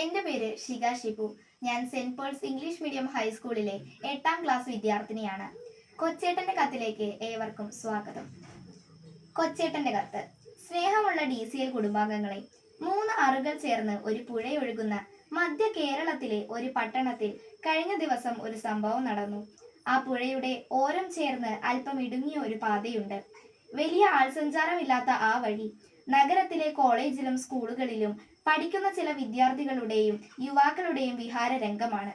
എന്റെ പേര് ഷിക ഷിബു. ഞാൻ സെന്റ് പോൾസ് ഇംഗ്ലീഷ് മീഡിയം ഹൈസ്കൂളിലെ എട്ടാം ക്ലാസ് വിദ്യാർത്ഥിനിയാണ്. കൊച്ചേട്ടന്റെ കത്തിലേക്ക് ഏവർക്കും സ്വാഗതം. കൊച്ചേട്ടന്റെ കത്ത്. സ്നേഹമുള്ള ഡി സി എൽ കുടുംബാംഗങ്ങളെ മൂന്ന് ആറുകൾ ചേർന്ന് ഒരു പുഴയൊഴുകുന്ന മധ്യ കേരളത്തിലെ ഒരു പട്ടണത്തിൽ കഴിഞ്ഞ ദിവസം ഒരു സംഭവം നടന്നു. ആ പുഴയുടെ ഓരം ചേർന്ന് അല്പം ഇടുങ്ങിയ ഒരു പാതയുണ്ട്. വലിയ ആൾസഞ്ചാരമില്ലാത്ത ആ വഴി നഗരത്തിലെ കോളേജിലും സ്കൂളുകളിലും പഠിക്കുന്ന ചില വിദ്യാർത്ഥികളുടെയും യുവാക്കളുടെയും വിഹാര രംഗമാണ്.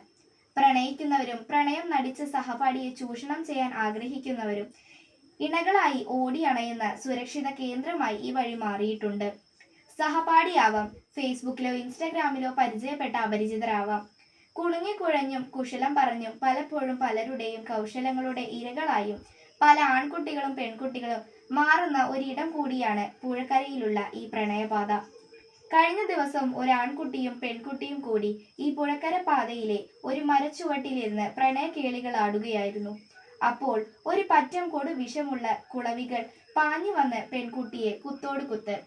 പ്രണയിക്കുന്നവരും പ്രണയം നടിച്ച സഹപാഠിയെ ചൂഷണം ചെയ്യാൻ ആഗ്രഹിക്കുന്നവരും ഇണകളായി ഓടിയണയുന്ന സുരക്ഷിത കേന്ദ്രമായി ഈ വഴി മാറിയിട്ടുണ്ട്. സഹപാഠിയാവാം ഫേസ്ബുക്കിലോ ഇൻസ്റ്റാഗ്രാമിലോ പരിചയപ്പെട്ട അപരിചിതരാവാം. കുണുങ്ങിക്കുഴഞ്ഞും കുശലം പറഞ്ഞും പലപ്പോഴും പലരുടെയും കൗശലങ്ങളുടെ ഇരകളായും പല ആൺകുട്ടികളും പെൺകുട്ടികളും മാറുന്ന ഒരിടം കൂടിയാണ് പുഴക്കരയിലുള്ള ഈ പ്രണയപാത. കഴിഞ്ഞ ദിവസം ഒരു ആൺകുട്ടിയും പെൺകുട്ടിയും കൂടി ഈ പുഴക്കര പാതയിലെ ഒരു മരച്ചുവട്ടിലിരുന്ന് പ്രണയ കേളികൾ ആടുകയായിരുന്നു. അപ്പോൾ ഒരു പറ്റം കൊടു വിഷമുള്ള കുളവികൾ പാഞ്ഞു വന്ന് പെൺകുട്ടിയെ കുത്തോട് കുത്ത്.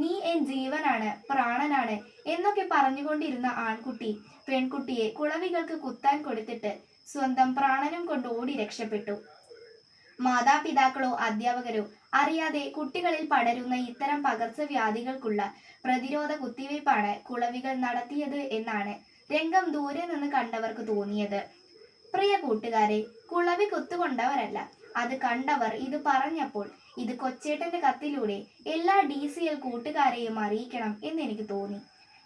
നീ എൻ ജീവനാണ് പ്രാണനാണ് എന്നൊക്കെ പറഞ്ഞുകൊണ്ടിരുന്ന ആൺകുട്ടി പെൺകുട്ടിയെ കുളവികൾക്ക് കുത്താൻ കൊടുത്തിട്ട് സ്വന്തം പ്രാണനും കൊണ്ട് ഓടി രക്ഷപ്പെട്ടു. മാതാപിതാക്കളോ അധ്യാപകരോ അറിയാതെ കുട്ടികളിൽ പടരുന്ന ഇത്തരം പകർച്ചവ്യാധികൾക്കുള്ള പ്രതിരോധ കുത്തിവയ്പ്പാണ് കുളവികൾ നടത്തിയത് എന്നാണ് രംഗം ദൂരെ നിന്ന് കണ്ടവർക്ക് തോന്നിയത്. പ്രിയ കൂട്ടുകാരെ കുളവി കുത്തുകൊണ്ടവരല്ല. അത് കണ്ടവർ ഇത് പറഞ്ഞപ്പോൾ ഇത് കൊച്ചേട്ടന്റെ കത്തിലൂടെ എല്ലാ ഡി സി എൽ കൂട്ടുകാരെയും അറിയിക്കണം എന്ന് എനിക്ക് തോന്നി.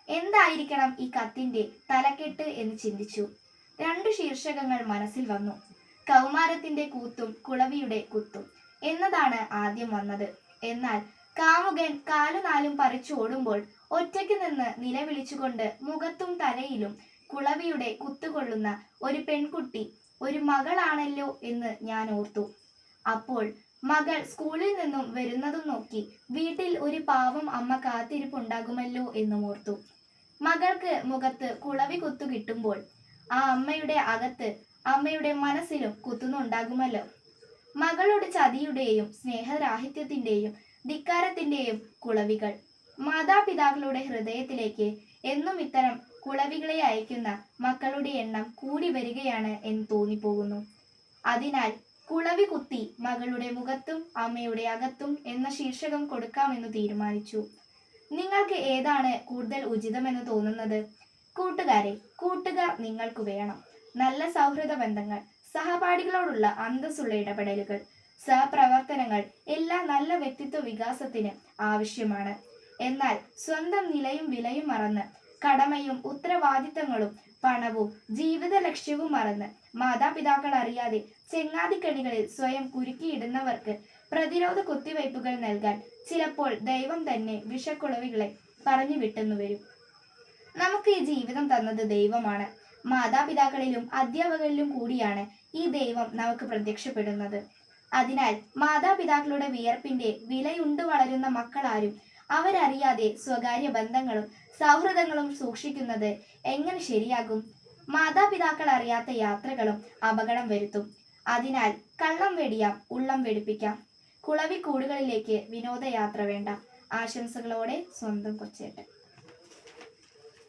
എന്തായിരിക്കണം ഈ കത്തിന്റെ തലക്കെട്ട് എന്ന് ചിന്തിച്ചു. രണ്ട് ശീർഷകങ്ങൾ മനസ്സിൽ വന്നു. കൗമാരത്തിന്റെ കൂത്തും കുളവിയുടെ കുത്തും എന്നതാണ് ആദ്യം വന്നത്. എന്നാൽ കാമുകൻ കാലുനാലും പറിച്ചു ഓടുമ്പോൾ ഒറ്റയ്ക്ക് നിന്ന് നിലവിളിച്ചുകൊണ്ട് മുഖത്തും തലയിലും കുളവിയുടെ കുത്തുകൊള്ളുന്ന ഒരു പെൺകുട്ടി ഒരു മകളാണല്ലോ എന്ന് ഞാൻ ഓർത്തു. അപ്പോൾ മകൾ സ്കൂളിൽ നിന്നും വരുന്നതും നോക്കി വീട്ടിൽ ഒരു പാവം അമ്മ കാത്തിരിപ്പുണ്ടാകുമല്ലോ എന്നും ഓർത്തു. മകൾക്ക് മുഖത്ത് കുളവി കുത്തു കിട്ടുമ്പോൾ ആ അമ്മയുടെ അകത്ത് അമ്മയുടെ മനസ്സിലും കുത്തുന്നുണ്ടാകുമല്ലോ. മകളുടെ ചതിയുടെയും സ്നേഹരാഹിത്യത്തിന്റെയും ധിക്കാരത്തിന്റെയും കുളവികൾ. മാതാപിതാക്കളുടെ ഹൃദയത്തിലേക്ക് എന്നും ഇത്തരം കുളവികളെ അയക്കുന്ന മക്കളുടെ എണ്ണം കൂടി വരികയാണ് എന്ന് തോന്നിപ്പോകുന്നു. അതിനാൽ കുളവി കുത്തി മകളുടെ മുഖത്തും അമ്മയുടെ അകത്തും എന്ന ശീർഷകം കൊടുക്കാമെന്ന് തീരുമാനിച്ചു. നിങ്ങൾക്ക് ഏതാണ് കൂടുതൽ ഉചിതമെന്ന് തോന്നുന്നത്? കൂട്ടുകാരെ കൂട്ടുകാർ നിങ്ങൾക്ക് വേണം. നല്ല സൗഹൃദ ബന്ധങ്ങൾ സഹപാഠികളോടുള്ള അന്തസ്സുള്ള ഇടപെടലുകൾ സഹപ്രവർത്തനങ്ങൾ എല്ലാം നല്ല വ്യക്തിത്വ വികാസത്തിന് ആവശ്യമാണ്. എന്നാൽ സ്വന്തം നിലയും വിലയും മറന്ന് കടമയും ഉത്തരവാദിത്തങ്ങളും പണവും ജീവിത ലക്ഷ്യവും മറന്ന് മാതാപിതാക്കൾ അറിയാതെ ചെങ്ങാതിക്കണികളിൽ സ്വയം കുരുക്കിയിടുന്നവർക്ക് പ്രതിരോധ കുത്തിവയ്പ്പുകൾ നൽകാൻ ചിലപ്പോൾ ദൈവം തന്നെ വിഷക്കുളവികളെ പറഞ്ഞു വിട്ടെന്നു വരും. നമുക്ക് ഈ ജീവിതം തന്നത് ദൈവമാണ്. മാതാപിതാക്കളിലും അധ്യാപകരിലും കൂടിയാണ് ഈ ദൈവം നമുക്ക് പ്രത്യക്ഷപ്പെടുന്നത്. അതിനാൽ മാതാപിതാക്കളുടെ വിയർപ്പിന്റെ വിലയുണ്ട് വളരുന്ന മക്കളാരും അവരറിയാതെ സ്വകാര്യ ബന്ധങ്ങളും സൗഹൃദങ്ങളും സൂക്ഷിക്കുന്നത് എങ്ങനെ ശരിയാകും? മാതാപിതാക്കൾ അറിയാത്ത യാത്രകളും അപകടം വരുത്തും. അതിനാൽ കള്ളം വെടിയാം ഉള്ളം വെടിപ്പിക്കാം. കുളവിക്കൂടുകളിലേക്ക് വിനോദയാത്ര വേണ്ട. ആശംസകളോടെ സ്വന്തം കൊച്ചേട്ടൻ.